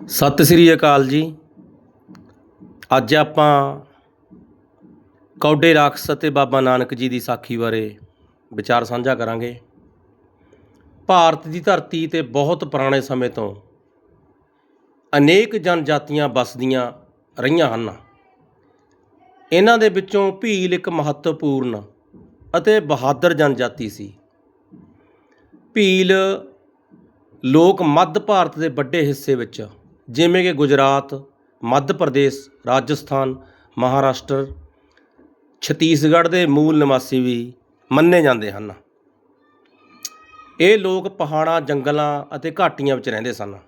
ਸਤਿ ਸ੍ਰੀ ਅਕਾਲ ਜੀ। ਅੱਜ ਆਪਾਂ ਕੌਡੇ ਰਾਖਸ ਅਤੇ ਬਾਬਾ ਨਾਨਕ ਜੀ ਦੀ ਸਾਖੀ ਬਾਰੇ ਵਿਚਾਰ ਸਾਂਝਾ ਕਰਾਂਗੇ। ਭਾਰਤ ਦੀ ਧਰਤੀ ਤੇ ਬਹੁਤ ਪੁਰਾਣੇ ਸਮੇਂ ਤੋਂ ਅਨੇਕ ਜਨਜਾਤੀਆਂ ਵੱਸਦੀਆਂ ਰਹੀਆਂ ਹਨ। ਇਹਨਾਂ ਦੇ ਵਿੱਚੋਂ ਭੀਲ ਇੱਕ ਮਹੱਤਵਪੂਰਨ ਅਤੇ ਬਹਾਦਰ ਜਨਜਾਤੀ ਸੀ। ਭੀਲ ਲੋਕ ਮੱਧ ਭਾਰਤ ਦੇ ਵੱਡੇ ਹਿੱਸੇ ਵਿੱਚ ਜਿਵੇਂ ਕਿ ਗੁਜਰਾਤ, ਮੱਧ ਪ੍ਰਦੇਸ਼, ਰਾਜਸਥਾਨ, ਮਹਾਰਾਸ਼ਟਰ, ਛੱਤੀਸਗੜ੍ਹ ਦੇ ਮੂਲ ਨਿਵਾਸੀ ਵੀ ਮੰਨੇ ਜਾਂਦੇ ਹਨ। ਇਹ ਲੋਕ ਪਹਾੜਾਂ, ਜੰਗਲਾਂ ਅਤੇ ਘਾਟੀਆਂ ਵਿੱਚ ਰਹਿੰਦੇ ਸਨ।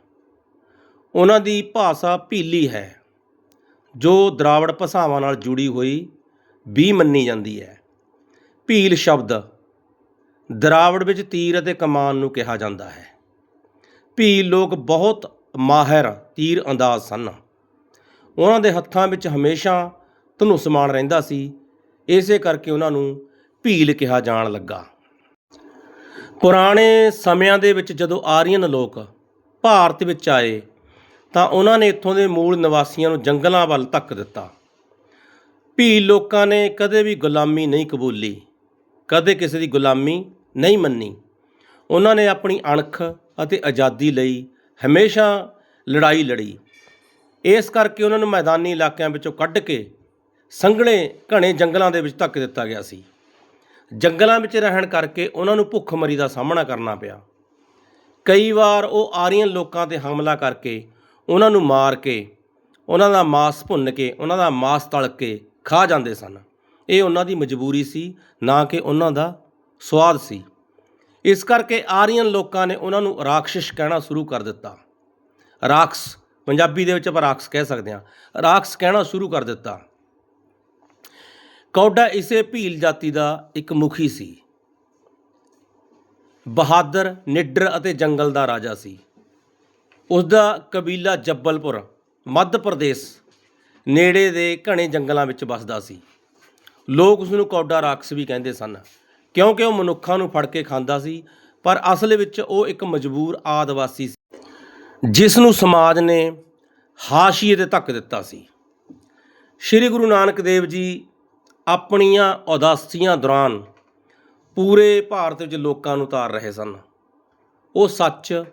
ਉਹਨਾਂ ਦੀ ਭਾਸ਼ਾ ਭੀਲੀ ਹੈ, ਜੋ ਦਰਾਵੜ ਭਾਸ਼ਾਵਾਂ ਨਾਲ ਜੁੜੀ ਹੋਈ ਵੀ ਮੰਨੀ ਜਾਂਦੀ ਹੈ। ਭੀਲ ਸ਼ਬਦ ਦਰਾਵੜ ਵਿੱਚ ਤੀਰ ਅਤੇ ਕਮਾਨ ਨੂੰ ਕਿਹਾ ਜਾਂਦਾ ਹੈ। ਭੀਲ ਲੋਕ ਬਹੁਤ ਮਾਹਿਰ ਤੀਰ ਅੰਦਾਜ਼ ਸਨ। ਉਹਨਾਂ ਦੇ ਹੱਥਾਂ ਵਿੱਚ ਹਮੇਸ਼ਾ ਧਨੁਸਮਾਨ ਰਹਿੰਦਾ ਸੀ। ਇਸੇ ਕਰਕੇ ਉਹਨਾਂ ਨੂੰ ਭੀਲ ਕਿਹਾ ਜਾਣ ਲੱਗਾ। ਪੁਰਾਣੇ ਸਮਿਆਂ ਦੇ ਵਿੱਚ ਜਦੋਂ ਆਰੀਅਨ ਲੋਕ ਭਾਰਤ ਵਿੱਚ ਆਏ, ਤਾਂ ਉਹਨਾਂ ਨੇ ਇੱਥੋਂ ਦੇ ਮੂਲ ਨਿਵਾਸੀਆਂ ਨੂੰ ਜੰਗਲਾਂ ਵੱਲ ਧੱਕ ਦਿੱਤਾ। ਭੀਲ ਲੋਕਾਂ ਨੇ ਕਦੇ ਵੀ ਗੁਲਾਮੀ ਨਹੀਂ ਕਬੂਲੀ, ਕਦੇ ਕਿਸੇ ਦੀ ਗੁਲਾਮੀ ਨਹੀਂ ਮੰਨੀ। ਉਹਨਾਂ ਨੇ ਆਪਣੀ ਅਣਖ ਅਤੇ ਆਜ਼ਾਦੀ ਲਈ ਹਮੇਸ਼ਾ ਲੜਾਈ ਲੜੀ। ਇਸ ਕਰਕੇ ਉਹਨਾਂ ਨੂੰ ਮੈਦਾਨੀ ਇਲਾਕਿਆਂ ਵਿੱਚੋਂ ਕੱਢ ਕੇ ਸੰਘਣੇ ਘਣੇ ਜੰਗਲਾਂ ਦੇ ਵਿੱਚ ਧੱਕ ਦਿੱਤਾ ਗਿਆ ਸੀ। ਜੰਗਲਾਂ ਵਿੱਚ ਰਹਿਣ ਕਰਕੇ ਉਹਨਾਂ ਨੂੰ ਭੁੱਖਮਰੀ ਦਾ ਸਾਹਮਣਾ ਕਰਨਾ ਪਿਆ। ਕਈ ਵਾਰ ਉਹ ਆਰੀਅਨ ਲੋਕਾਂ ਤੇ ਹਮਲਾ ਕਰਕੇ ਉਹਨਾਂ ਨੂੰ ਮਾਰ ਕੇ, ਉਹਨਾਂ ਦਾ ਮਾਸ ਭੁੰਨ ਕੇ, ਉਹਨਾਂ ਦਾ ਮਾਸ ਤਲ ਕੇ ਖਾ ਜਾਂਦੇ ਸਨ। ਇਹ ਉਹਨਾਂ ਦੀ ਮਜਬੂਰੀ ਸੀ, ਨਾ ਕਿ ਉਹਨਾਂ ਦਾ ਸਵਾਦ ਸੀ। ਇਸ ਕਰਕੇ ਆਰੀਅਨ ਲੋਕਾਂ ਨੇ ਉਹਨਾਂ ਨੂੰ ਰਾਖਸ਼ ਕਹਿਣਾ ਸ਼ੁਰੂ ਕਰ ਦਿੱਤਾ। ਰਾਖਸ, ਪੰਜਾਬੀ ਦੇ ਵਿੱਚ ਆਪਾਂ ਰਾਖਸ ਕਹਿ ਸਕਦੇ ਹਾਂ। ਰਾਖਸ ਕਹਿਣਾ ਸ਼ੁਰੂ ਕਰ ਦਿੱਤਾ। ਕੌਡਾ ਇਸੇ ਭੀਲ ਜਾਤੀ ਦਾ ਇੱਕ ਮੁਖੀ ਸੀ। ਬਹਾਦਰ, ਨਿਡਰ ਅਤੇ ਜੰਗਲ ਦਾ ਰਾਜਾ ਸੀ। ਉਸ ਦਾ ਕਬੀਲਾ ਜੱਬਲਪੁਰ, ਮੱਧ ਪ੍ਰਦੇਸ਼, ਨੇੜੇ ਦੇ ਘਣੇ ਜੰਗਲਾਂ ਵਿੱਚ ਵੱਸਦਾ ਸੀ। ਲੋਕ ਉਸ ਨੂੰ ਕੌਡਾ ਰਾਖਸ ਵੀ ਕਹਿੰਦੇ ਸਨ। ਕਿਉਂਕਿ ਉਹ ਮਨੁੱਖਾਂ ਨੂੰ ਫੜ ਕੇ ਖਾਂਦਾ ਸੀ, ਪਰ ਅਸਲ ਵਿੱਚ ਉਹ ਇੱਕ ਮਜਬੂਰ ਆਦਿਵਾਸੀ ਸੀ, ਜਿਸ ਨੂੰ ਸਮਾਜ ਨੇ ਹਾਸ਼ੀਏ ਤੇ ਧੱਕ ਦਿੱਤਾ ਸੀ। ਸ੍ਰੀ ਗੁਰੂ ਨਾਨਕ ਦੇਵ ਜੀ ਆਪਣੀਆਂ ਉਦਾਸੀਆਂ ਦੌਰਾਨ ਪੂਰੇ ਭਾਰਤ ਵਿੱਚ ਲੋਕਾਂ ਨੂੰ ਤਾਰ ਰਹੇ ਸਨ। ਉਹ ਸੱਚ,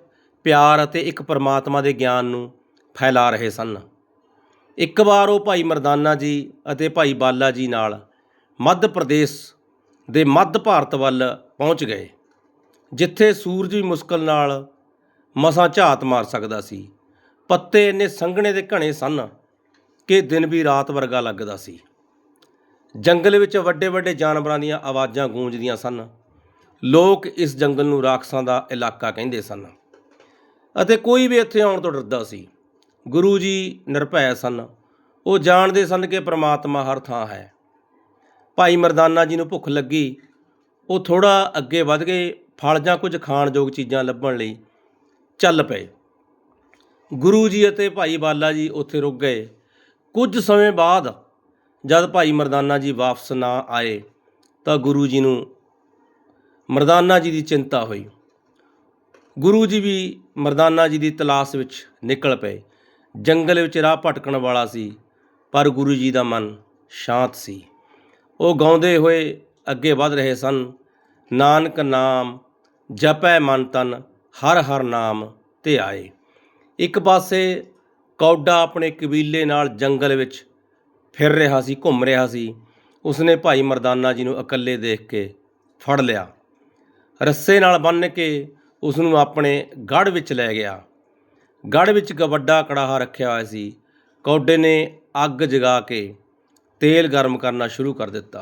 ਪਿਆਰ ਅਤੇ ਇੱਕ ਪਰਮਾਤਮਾ ਦੇ ਗਿਆਨ ਨੂੰ ਫੈਲਾ ਰਹੇ ਸਨ। ਇੱਕ ਵਾਰ ਉਹ ਭਾਈ ਮਰਦਾਨਾ ਜੀ ਅਤੇ ਭਾਈ ਬਾਲਾ ਜੀ ਨਾਲ ਮੱਧ ਪ੍ਰਦੇਸ਼ ਦੇ ਮੱਧ ਭਾਰਤ ਵੱਲ ਪਹੁੰਚ ਗਏ, ਜਿੱਥੇ ਸੂਰਜ ਵੀ ਮੁਸ਼ਕਲ ਨਾਲ ਮਸਾਂ ਝਾਤ ਮਾਰ ਸਕਦਾ ਸੀ। ਪੱਤੇ ਇੰਨੇ ਸੰਘਣੇ ਦੇ ਘਣੇ ਸਨ ਕਿ ਦਿਨ ਵੀ ਰਾਤ ਵਰਗਾ ਲੱਗਦਾ ਸੀ। ਜੰਗਲ ਵਿੱਚ ਵੱਡੇ ਵੱਡੇ ਜਾਨਵਰਾਂ ਦੀਆਂ ਆਵਾਜ਼ਾਂ ਗੂੰਜਦੀਆਂ ਸਨ। ਲੋਕ ਇਸ ਜੰਗਲ ਨੂੰ ਰਾਖਸਾਂ ਦਾ ਇਲਾਕਾ ਕਹਿੰਦੇ ਸਨ। ਅਤੇ ਕੋਈ ਵੀ ਇੱਥੇ ਆਉਣ ਤੋਂ ਡਰਦਾ ਸੀ। ਗੁਰੂ ਜੀ ਨਿਰਭੈ ਸਨ। ਉਹ ਜਾਣਦੇ ਸਨ ਕਿ ਪ੍ਰਮਾਤਮਾ ਹਰ ਥਾਂ ਹੈ। ਭਾਈ ਮਰਦਾਨਾ ਜੀ ਨੂੰ ਭੁੱਖ ਲੱਗੀ। ਉਹ ਥੋੜ੍ਹਾ ਅੱਗੇ ਵੱਧ ਗਏ, ਫਲ ਜਾਂ ਕੁਝ ਖਾਣਯੋਗ ਚੀਜ਼ਾਂ ਲੱਭਣ ਲਈ। ਚੱਲ ਪਏ। ਗੁਰੂ ਜੀ ਅਤੇ ਭਾਈ ਬਾਲਾ ਜੀ ਉੱਥੇ ਰੁਕ ਗਏ। ਕੁਝ ਸਮੇਂ ਬਾਅਦ ਜਦ ਭਾਈ ਮਰਦਾਨਾ ਜੀ ਵਾਪਸ ਨਾ ਆਏ, ਤਾਂ ਗੁਰੂ ਜੀ ਨੂੰ ਮਰਦਾਨਾ ਜੀ ਦੀ ਚਿੰਤਾ ਹੋਈ। ਗੁਰੂ ਜੀ ਵੀ ਮਰਦਾਨਾ ਜੀ ਦੀ ਤਲਾਸ਼ ਵਿੱਚ ਨਿਕਲ ਪਏ। ਜੰਗਲ ਵਿੱਚ ਰਾਹ ਭਟਕਣ ਵਾਲਾ ਸੀ, ਪਰ ਗੁਰੂ ਜੀ ਦਾ ਮਨ ਸ਼ਾਂਤ ਸੀ। ਉਹ ਗਾਉਂਦੇ ਹੋਏ ਅੱਗੇ ਵਧ ਰਹੇ ਸਨ। ਨਾਨਕ ਨਾਮ ਜਪੈ ਮਨ ਤਨ, ਹਰ ਹਰ ਨਾਮ ਤੇ ਆਏ। ਇੱਕ ਪਾਸੇ ਕੌਡਾ ਆਪਣੇ ਕਬੀਲੇ ਨਾਲ ਜੰਗਲ ਵਿੱਚ ਫਿਰ ਰਿਹਾ ਸੀ, ਘੁੰਮ ਰਿਹਾ ਸੀ। ਉਸਨੇ ਭਾਈ ਮਰਦਾਨਾ ਜੀ ਨੂੰ ਇਕੱਲੇ ਦੇਖ ਕੇ ਫੜ ਲਿਆ। ਰੱਸੇ ਨਾਲ ਬੰਨ੍ਹ ਕੇ ਉਸ ਨੂੰ ਆਪਣੇ ਗੜ੍ਹ ਵਿੱਚ ਲੈ ਗਿਆ। ਗੜ੍ਹ ਵਿੱਚ ਇੱਕ ਵੱਡਾ ਕੜਾਹਾ ਰੱਖਿਆ ਹੋਇਆ ਸੀ। ਕੌਡੇ ਨੇ ਅੱਗ ਜਗਾ ਕੇ ਤੇਲ ਗਰਮ ਕਰਨਾ ਸ਼ੁਰੂ ਕਰ ਦਿੱਤਾ।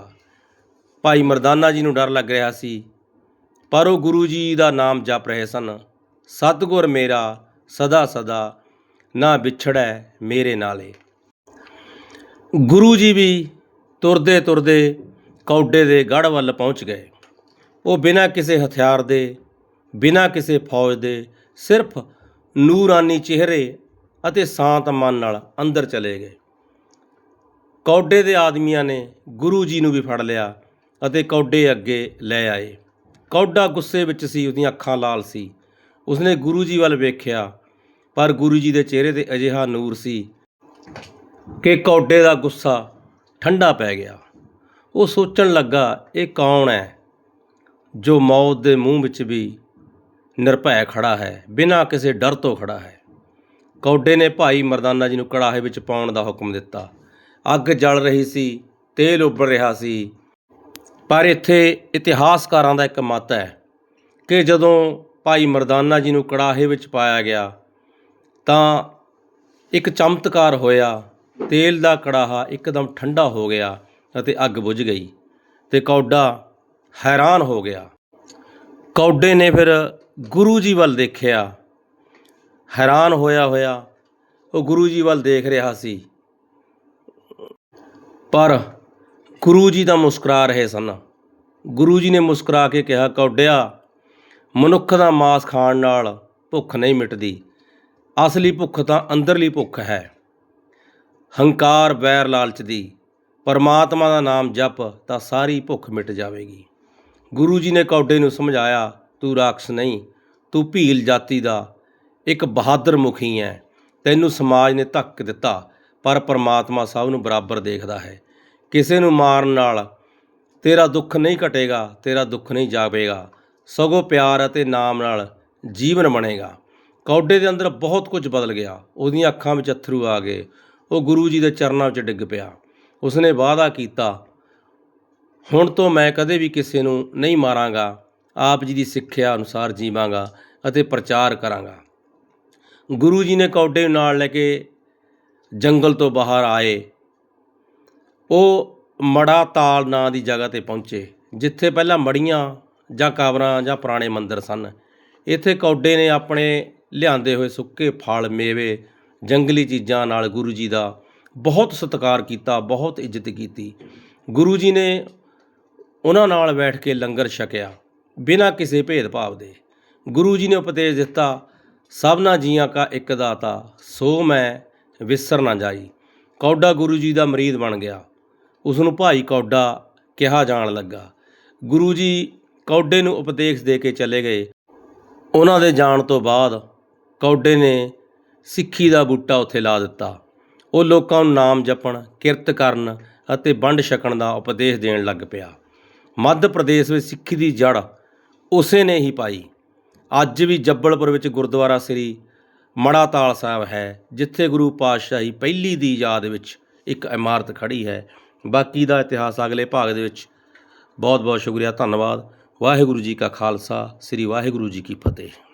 ਭਾਈ ਮਰਦਾਨਾ ਜੀ ਨੂੰ ਡਰ ਲੱਗ ਰਿਹਾ ਸੀ, ਪਰ ਉਹ ਗੁਰੂ ਜੀ ਦਾ ਨਾਮ ਜਪ ਰਹੇ ਸਨ। ਸਤਿਗੁਰ ਮੇਰਾ, ਸਦਾ ਸਦਾ ਨਾ ਵਿਛੜੈ ਮੇਰੇ ਨਾਲੇ। ਗੁਰੂ ਜੀ ਵੀ ਤੁਰਦੇ ਤੁਰਦੇ ਕੌਡੇ ਦੇ ਗੜ੍ਹ ਵੱਲ ਪਹੁੰਚ ਗਏ। ਉਹ ਬਿਨਾਂ ਕਿਸੇ ਹਥਿਆਰ ਦੇ, ਬਿਨਾਂ ਕਿਸੇ ਫੌਜ ਦੇ, ਸਿਰਫ ਨੂਰਾਨੀ ਚਿਹਰੇ ਅਤੇ ਸ਼ਾਂਤ ਮਨ ਨਾਲ ਅੰਦਰ ਚਲੇ ਗਏ। ਕੌਡੇ ਦੇ ਆਦਮੀਆਂ ਨੇ ਗੁਰੂ ਜੀ ਨੂੰ ਵੀ ਫੜ ਲਿਆ ਅਤੇ ਕੌਡੇ ਅੱਗੇ ਲੈ ਆਏ। ਕੌਡਾ ਗੁੱਸੇ ਵਿੱਚ ਸੀ, ਉਹਦੀਆਂ ਅੱਖਾਂ ਲਾਲ ਸੀ। ਉਸਨੇ ਗੁਰੂ ਜੀ ਵੱਲ ਵੇਖਿਆ, ਪਰ ਗੁਰੂ ਜੀ ਦੇ ਚਿਹਰੇ ਤੇ ਅਜਿਹਾ ਨੂਰ ਸੀ ਕਿ ਕੌਡੇ ਦਾ ਗੁੱਸਾ ਠੰਡਾ ਪੈ ਗਿਆ। ਉਹ ਸੋਚਣ ਲੱਗਾ, ਇਹ ਕੌਣ ਹੈ ਜੋ ਮੌਤ ਦੇ ਮੂੰਹ ਵਿੱਚ ਵੀ ਨਿਰਭੈ ਖੜਾ ਹੈ, ਬਿਨਾਂ ਕਿਸੇ ਡਰ ਤੋਂ ਖੜਾ ਹੈ? ਕੌਡੇ ਨੇ ਭਾਈ ਮਰਦਾਨਾ ਜੀ ਨੂੰ ਕੜਾਹੇ ਵਿੱਚ ਪਾਉਣ ਦਾ ਹੁਕਮ ਦਿੱਤਾ। ਅੱਗ ਜਲ ਰਹੀ ਸੀ, ਤੇਲ ਉੱਬਲ ਰਿਹਾ ਸੀ। ਪਰ ਇੱਥੇ ਇਤਿਹਾਸਕਾਰਾਂ ਦਾ ਇੱਕ ਮਤ ਹੈ ਕਿ ਜਦੋਂ ਭਾਈ ਮਰਦਾਨਾ ਜੀ ਨੂੰ ਕੜਾਹੇ ਵਿੱਚ ਪਾਇਆ ਗਿਆ, ਤਾਂ ਇੱਕ ਚਮਤਕਾਰ ਹੋਇਆ, ਤੇਲ ਦਾ ਕੜਾਹਾ ਇੱਕਦਮ ਠੰਡਾ ਹੋ ਗਿਆ ਅਤੇ ਅੱਗ ਬੁਝ ਗਈ ਤੇ ਕੌਡਾ ਹੈਰਾਨ ਹੋ ਗਿਆ। ਕੌਡੇ ਨੇ ਫਿਰ ਗੁਰੂ ਜੀ ਵੱਲ ਦੇਖਿਆ। ਹੈਰਾਨ ਹੋਇਆ ਹੋਇਆ ਉਹ ਗੁਰੂ ਜੀ ਵੱਲ ਦੇਖ ਰਿਹਾ ਸੀ। ਪਰ ਗੁਰੂ ਜੀ ਤਾਂ ਮੁਸਕਰਾ ਰਹੇ ਸਨ। ਗੁਰੂ ਜੀ ਨੇ ਮੁਸਕਰਾ ਕੇ ਕਿਹਾ, ਕੌਡਿਆ, ਮਨੁੱਖ ਦਾ ਮਾਸ ਖਾਣ ਨਾਲ ਭੁੱਖ ਨਹੀਂ ਮਿਟਦੀ। ਅਸਲੀ ਭੁੱਖ ਤਾਂ ਅੰਦਰਲੀ ਭੁੱਖ ਹੈ। ਹੰਕਾਰ ਵੈਰ ਲਾਲਚ ਦੀ, ਪਰਮਾਤਮਾ ਦਾ ਨਾਮ ਜਪ ਤਾਂ ਸਾਰੀ ਭੁੱਖ ਮਿਟ ਜਾਵੇਗੀ। ਗੁਰੂ ਜੀ ਨੇ ਕੌਡੇ ਨੂੰ ਸਮਝਾਇਆ, ਤੂੰ ਰਾਖਸ਼ ਨਹੀਂ, ਤੂੰ ਭੀਲ ਜਾਤੀ ਦਾ ਇੱਕ ਬਹਾਦਰ ਮੁਖੀ ਹੈ ਤੈਨੂੰ ਸਮਾਜ ਨੇ ਧੱਕ ਦਿੱਤਾ। ਪਰ ਪਰਮਾਤਮਾ ਸਭ ਨੂੰ ਬਰਾਬਰ ਦੇਖਦਾ ਹੈ। ਕਿਸੇ ਨੂੰ ਮਾਰਨ ਨਾਲ ਤੇਰਾ ਦੁੱਖ ਨਹੀਂ ਘਟੇਗਾ, ਤੇਰਾ ਦੁੱਖ ਨਹੀਂ ਜਾਵੇਗਾ ਸਗੋਂ ਪਿਆਰ ਅਤੇ ਨਾਮ ਨਾਲ ਜੀਵਨ ਬਣੇਗਾ। ਕੌਡੇ ਦੇ ਅੰਦਰ ਬਹੁਤ ਕੁਝ ਬਦਲ ਗਿਆ। ਉਹਦੀਆਂ ਅੱਖਾਂ ਵਿੱਚ ਅਥਰੂ ਆ ਗਏ। ਉਹ ਗੁਰੂ ਜੀ ਦੇ ਚਰਨਾਂ ਵਿੱਚ ਡਿੱਗ ਪਿਆ। ਉਸਨੇ ਵਾਅਦਾ ਕੀਤਾ, ਹੁਣ ਤੋਂ ਮੈਂ ਕਦੇ ਵੀ ਕਿਸੇ ਨੂੰ ਨਹੀਂ ਮਾਰਾਂਗਾ। ਆਪ ਜੀ ਦੀ ਸਿੱਖਿਆ ਅਨੁਸਾਰ ਜੀਵਾਂਗਾ ਅਤੇ ਪ੍ਰਚਾਰ ਕਰਾਂਗਾ। ਗੁਰੂ ਜੀ ਨੇ ਕੌਡੇ ਨੂੰ ਨਾਲ ਲੈ ਕੇ ਜੰਗਲ ਤੋਂ ਬਾਹਰ ਆਏ। ਉਹ ਮੜਾ ਤਾਲ ਨਾਂ ਦੀ ਜਗ੍ਹਾ ਤੇ ਪਹੁੰਚੇ, ਜਿੱਥੇ ਪਹਿਲਾਂ ਮੜੀਆਂ ਜਾਂ ਕਾਬਰਾਂ ਜਾਂ ਪੁਰਾਣੇ ਮੰਦਰ ਸਨ। ਇੱਥੇ ਕੌਡੇ ਨੇ ਆਪਣੇ ਲਿਆਂਦੇ ਹੋਏ ਸੁੱਕੇ ਫਲ, ਮੇਵੇ, ਜੰਗਲੀ ਚੀਜ਼ਾਂ ਨਾਲ ਗੁਰੂ ਜੀ ਦਾ ਬਹੁਤ ਸਤਿਕਾਰ ਕੀਤਾ, ਬਹੁਤ ਇੱਜ਼ਤ ਕੀਤੀ। ਗੁਰੂ ਜੀ ਨੇ ਉਹਨਾਂ ਨਾਲ ਬੈਠ ਕੇ ਲੰਗਰ ਛਕਿਆ, ਬਿਨਾਂ ਕਿਸੇ ਭੇਦਭਾਵ ਦੇ। ਗੁਰੂ ਜੀ ਨੇ ਉਪਦੇਸ਼ ਦਿੱਤਾ, ਸਭਨਾ ਜੀਆਂ ਕਾ ਇੱਕ ਦਾਤਾ, ਸੋ ਮੈਂ ਵਿਸਰ ਨਾ ਜਾਈ। ਕੌਡਾ ਗੁਰੂ ਜੀ ਦਾ ਮਰੀਦ ਬਣ ਗਿਆ। ਉਸ ਨੂੰ ਭਾਈ ਕੌਡਾ ਕਿਹਾ ਜਾਣ ਲੱਗਾ। ਗੁਰੂ ਜੀ ਕੌਡੇ ਨੂੰ ਉਪਦੇਸ਼ ਦੇ ਕੇ ਚਲੇ ਗਏ। ਉਹਨਾਂ ਦੇ ਜਾਣ ਤੋਂ ਬਾਅਦ ਕੌਡੇ ਨੇ ਸਿੱਖੀ ਦਾ ਬੂਟਾ ਉੱਥੇ ਲਾ ਦਿੱਤਾ। ਉਹ ਲੋਕਾਂ ਨੂੰ ਨਾਮ ਜਪਣ, ਕਿਰਤ ਕਰਨ ਅਤੇ ਵੰਡ ਛਕਣ ਦਾ ਉਪਦੇਸ਼ ਦੇਣ ਲੱਗ ਪਿਆ। ਮੱਧ ਪ੍ਰਦੇਸ਼ ਵਿੱਚ ਸਿੱਖੀ ਦੀ ਜੜ ਉਸੇ ਨੇ ਹੀ ਪਾਈ। ਅੱਜ ਵੀ ਜੱਬਲਪੁਰ ਵਿੱਚ ਗੁਰਦੁਆਰਾ ਸ੍ਰੀ ਮੜਾ ਤਾਲ ਸਾਹਿਬ ਹੈ, ਜਿੱਥੇ ਗੁਰੂ ਪਾਤਸ਼ਾਹੀ ਪਹਿਲੀ ਦੀ ਯਾਦ ਵਿੱਚ ਇੱਕ ਇਮਾਰਤ ਖੜੀ ਹੈ। ਬਾਕੀ ਦਾ ਇਤਿਹਾਸ ਅਗਲੇ ਭਾਗ ਦੇ ਵਿੱਚ। ਬਹੁਤ ਬਹੁਤ ਸ਼ੁਕਰੀਆ, ਧੰਨਵਾਦ। ਵਾਹਿਗੁਰੂ ਜੀ ਕਾ ਖਾਲਸਾ, ਸ੍ਰੀ ਵਾਹਿਗੁਰੂ ਜੀ ਕੀ ਫਤਿਹ।